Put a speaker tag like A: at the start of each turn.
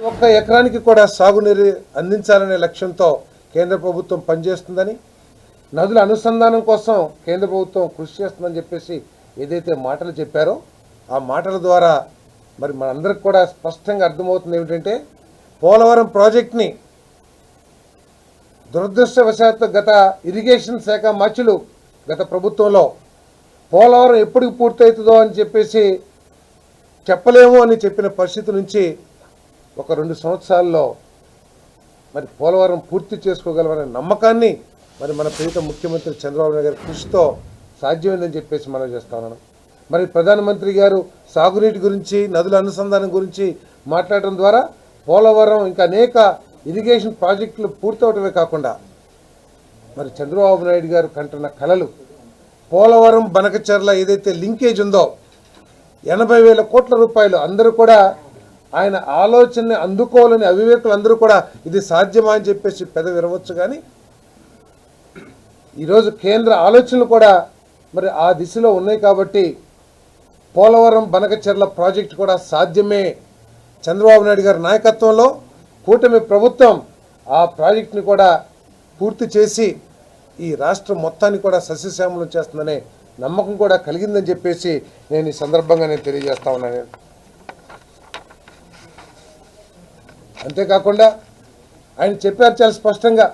A: ఒక్క ఎకరానికి కూడా సాగునీరు అందించాలనే లక్ష్యంతో కేంద్ర ప్రభుత్వం పనిచేస్తుందని నదుల అనుసంధానం కోసం కేంద్ర ప్రభుత్వం కృషి చేస్తుందని చెప్పేసి ఏదైతే మాటలు చెప్పారో ఆ మాటల ద్వారా మరి మనందరికి కూడా స్పష్టంగా అర్థమవుతుంది ఏమిటంటే పోలవరం ప్రాజెక్ట్ని దురదృష్టవశాత్తు గత ఇరిగేషన్ శాఖ మచ్చులు గత ప్రభుత్వంలో పోలవరం ఎప్పటికి పూర్తవుతుందో అని చెప్పేసి చెప్పలేము అని చెప్పిన పరిస్థితి నుంచి ఒక రెండు సంవత్సరాల్లో మరి పోలవరం పూర్తి చేసుకోగలమనే నమ్మకాన్ని మరి మన ప్రీత ముఖ్యమంత్రి చంద్రబాబు నాయుడు గారి కృషితో సాధ్యమైందని చెప్పేసి మనం చేస్తున్నాను మరి ప్రధానమంత్రి గారు సాగునీటి గురించి నదుల అనుసంధానం గురించి మాట్లాడడం ద్వారా పోలవరం ఇంకా అనేక ఇరిగేషన్ ప్రాజెక్టులు పూర్తవటమే కాకుండా మరి చంద్రబాబు నాయుడు గారు కంటున్న కళలు పోలవరం బనకచర్ల ఏదైతే లింకేజ్ ఉందో ఎనభై వేల కోట్ల రూపాయలు అందరూ కూడా ఆయన ఆలోచనని అందుకోవాలని అవివేకులు అందరూ కూడా ఇది సాధ్యమా అని చెప్పేసి పెద విరవచ్చు కానీ ఈరోజు కేంద్ర ఆలోచనలు కూడా మరి ఆ దిశలో ఉన్నాయి కాబట్టి పోలవరం బనకచెర్ల ప్రాజెక్టు కూడా సాధ్యమే. చంద్రబాబు నాయుడు గారి నాయకత్వంలో కూటమి ప్రభుత్వం ఆ ప్రాజెక్టుని కూడా పూర్తి చేసి ఈ రాష్ట్రం మొత్తాన్ని కూడా సస్యశ్యామలం చేస్తుందనే నమ్మకం కూడా కలిగిందని చెప్పేసి నేను ఈ సందర్భంగా నేను తెలియజేస్తా ఉన్నాను. అంతేకాకుండా ఆయన చెప్పారు చాలా స్పష్టంగా.